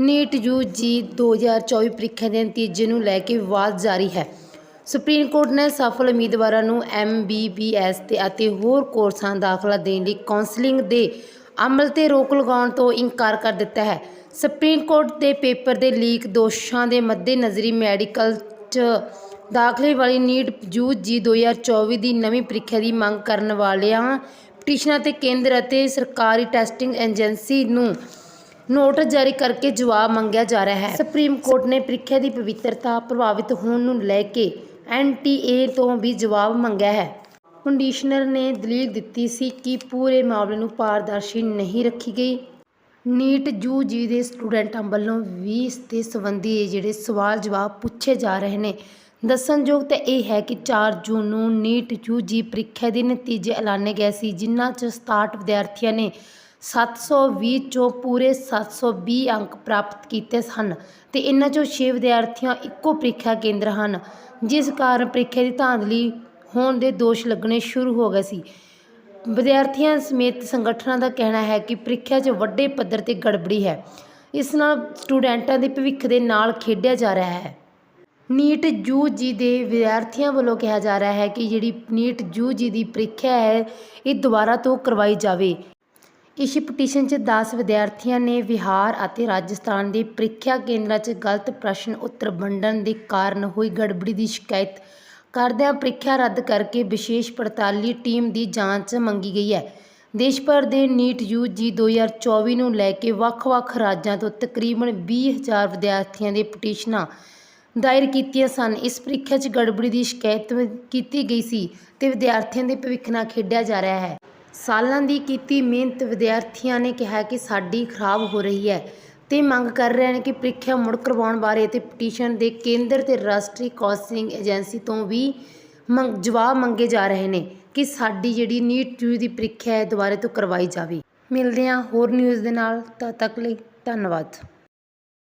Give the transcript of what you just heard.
NEET UG 2024 ਪ੍ਰੀਖਿਆ ਦੇ ਨਤੀਜੇ ਨੂੰ ਲੈ ਕੇ ਵਿਵਾਦ ਜਾਰੀ ਹੈ। ਸੁਪਰੀਮ ਕੋਰਟ ਨੇ ਸਫਲ ਉਮੀਦਵਾਰਾਂ ਨੂੰ ਐਮਬੀਬੀਐਸ ਤੇ ਅਤੇ ਹੋਰ ਕੋਰਸਾਂ ਦਾਖਲਾ ਦੇਣ ਲਈ ਕਾਉਂਸਲਿੰਗ ਦੇ ਅਮਲ ਤੇ ਰੋਕ ਲਗਾਉਣ ਤੋਂ ਇਨਕਾਰ ਕਰ ਦਿੱਤਾ ਹੈ। ਸੁਪਰੀਮ ਕੋਰਟ ਦੇ ਪੇਪਰ ਦੇ ਲੀਕ ਦੋਸ਼ਾਂ ਦੇ ਮੱਦੇਨਜ਼ਰੀ ਮੈਡੀਕਲ 'ਚ ਦਾਖਲੇ ਵਾਲੀ ਨੀਟ ਯੂਜੀ 2024 ਦੀ ਨਵੀਂ ਪ੍ਰੀਖਿਆ ਦੀ ਮੰਗ ਕਰਨ ਵਾਲਿਆਂ, ਪਟੀਸ਼ਨਾਂ ਤੇ ਕੇਂਦਰ ਅਤੇ ਸਰਕਾਰੀ ਟੈਸਟਿੰਗ ਏਜੰਸੀ ਨੂੰ ਨੋਟਿਸ ਜਾਰੀ ਕਰਕੇ ਜਵਾਬ ਮੰਗਿਆ ਜਾ ਰਿਹਾ ਹੈ। ਸੁਪਰੀਮ ਕੋਰਟ ਨੇ ਪ੍ਰੀਖਿਆ ਦੀ ਪਵਿੱਤਰਤਾ ਪ੍ਰਭਾਵਿਤ ਹੋਣ ਨੂੰ ਲੈ ਕੇ ਐਨਟੀਏ ਤੋਂ ਵੀ ਜਵਾਬ ਮੰਗਿਆ ਹੈ। ਕੰਡੀਸ਼ਨਰ ਨੇ ਦਲੀਲ ਦਿੱਤੀ ਸੀ ਕਿ ਪੂਰੇ ਮਾਮਲੇ ਨੂੰ ਪਾਰਦਰਸ਼ੀ ਨਹੀਂ ਰੱਖੀ ਗਈ। ਨੀਟ ਯੂਜੀ ਦੇ ਸਟੂਡੈਂਟਾਂ ਵੱਲੋਂ ਵੀ ਇਸ ਦੇ ਸੰਬੰਧੀ ਜਿਹੜੇ ਸਵਾਲ ਜਵਾਬ ਪੁੱਛੇ ਜਾ ਰਹੇ ਨੇ ਦੱਸਣਯੋਗ ਤਾਂ ਇਹ ਹੈ ਕਿ 4 ਜੂਨ ਨੂੰ ਨੀਟ ਯੂਜੀ ਪ੍ਰੀਖਿਆ ਦੇ ਨਤੀਜੇ ਐਲਾਨੇ ਗਏ ਸੀ, ਜਿਨ੍ਹਾਂ 'ਚ 67 ਵਿਦਿਆਰਥੀਆਂ ਨੇ 720 ਚੋਂ ਪੂਰੇ 720 ਅੰਕ ਪ੍ਰਾਪਤ ਕੀਤੇ ਸਨ ਤੇ ਇਹਨਾਂ ਚੋਂ 6 ਵਿਦਿਆਰਥੀਆਂ ਇੱਕੋ ਪ੍ਰੀਖਿਆ ਕੇਂਦਰ ਹਨ, ਜਿਸ ਕਾਰਨ ਪ੍ਰੀਖਿਆ ਦੀ ਧਾਂਦਲੀ ਹੋਣ ਦੇ ਦੋਸ਼ ਲੱਗਣੇ ਸ਼ੁਰੂ ਹੋ ਗਏ ਸੀ। ਵਿਦਿਆਰਥੀਆਂ ਸਮੇਤ ਸੰਗਠਨਾਂ ਦਾ ਕਹਿਣਾ ਹੈ ਕਿ ਪ੍ਰੀਖਿਆ 'ਚ ਵੱਡੇ ਪੱਧਰ ਤੇ ਗੜਬੜੀ ਹੈ। ਇਸ ਨਾਲ ਸਟੂਡੈਂਟਾਂ ਦੇ ਭਵਿੱਖ ਦੇ ਨਾਲ ਖੇਡਿਆ ਜਾ ਰਿਹਾ ਹੈ। ਨੀਟ ਯੂਜੀ ਦੇ ਵਿਦਿਆਰਥੀਆਂ ਵੱਲੋਂ ਕਿਹਾ ਜਾ ਰਿਹਾ ਹੈ ਕਿ ਜਿਹੜੀ ਨੀਟ ਯੂਜੀ ਦੀ ਪ੍ਰੀਖਿਆ ਹੈ, ਇਹ ਦੁਬਾਰਾ ਤੋਂ ਕਰਵਾਈ ਜਾਵੇ। ਇਸ ਪਟੀਸ਼ਨ 'ਚ 10 ਵਿਦਿਆਰਥੀਆਂ ਨੇ ਬਿਹਾਰ ਅਤੇ ਰਾਜਸਥਾਨ ਦੇ ਪ੍ਰੀਖਿਆ ਕੇਂਦਰਾਂ 'ਚ ਗਲਤ ਪ੍ਰਸ਼ਨ ਉੱਤਰ ਵੰਡਣ ਦੇ ਕਾਰਨ ਹੋਈ ਗੜਬੜੀ ਦੀ ਸ਼ਿਕਾਇਤ ਕਰਦਿਆਂ ਪ੍ਰੀਖਿਆ ਰੱਦ ਕਰਕੇ ਵਿਸ਼ੇਸ਼ ਪੜਤਾਲੀ ਟੀਮ ਦੀ ਜਾਂਚ ਮੰਗੀ ਗਈ ਹੈ। ਦੇਸ਼ ਭਰ ਦੇ ਨੀਟ ਯੂਜੀ 2024 ਨੂੰ ਲੈ ਕੇ ਵੱਖ-ਵੱਖ ਰਾਜਾਂ ਤੋਂ ਤਕਰੀਬਨ 20000 ਵਿਦਿਆਰਥੀਆਂ ਦੇ ਪਟੀਸ਼ਨਾਂ ਦਾਇਰ ਕੀਤੀਆਂ ਸਨ। ਇਸ ਪ੍ਰੀਖਿਆ 'ਚ ਗੜਬੜੀ ਦੀ ਸ਼ਿਕਾਇਤ ਕੀਤੀ ਗਈ ਸੀ ਤੇ ਵਿਦਿਆਰਥੀਆਂ ਦੇ ਭਵਿੱਖ ਨਾਲ ਖੇਡਿਆ ਜਾ ਰਿਹਾ ਹੈ। ਸਾਲਾਂ ਦੀ ਕੀਤੀ ਮਿਹਨਤ ਵਿਦਿਆਰਥੀਆਂ ਨੇ ਕਿਹਾ ਕਿ ਸਾਡੀ ਖਰਾਬ ਹੋ ਰਹੀ ਹੈ ਤੇ ਮੰਗ ਕਰ ਰਹੇ ਨੇ ਕਿ ਪ੍ਰੀਖਿਆ ਮੁੜ ਕਰਵਾਉਣ ਬਾਰੇ ਅਤੇ ਪਟੀਸ਼ਨ ਦੇ ਕੇਂਦਰ ਤੇ ਰਾਸ਼ਟਰੀ ਕਾਉਂਸਲਿੰਗ ਏਜੰਸੀ ਤੋਂ ਵੀ ਮੰਗ ਜਵਾਬ ਮੰਗੇ ਜਾ ਰਹੇ ਨੇ ਕਿ ਸਾਡੀ ਜਿਹੜੀ ਨੀਟ ਯੂ ਦੀ ਪ੍ਰੀਖਿਆ ਹੈ ਦੁਬਾਰੇ ਤੋਂ ਕਰਵਾਈ ਜਾਵੇ। ਮਿਲਦੇ ਹਾਂ ਹੋਰ ਨਿਊਜ਼ ਦੇ ਨਾਲ, ਤਦ ਤੱਕ ਲਈ ਧੰਨਵਾਦ।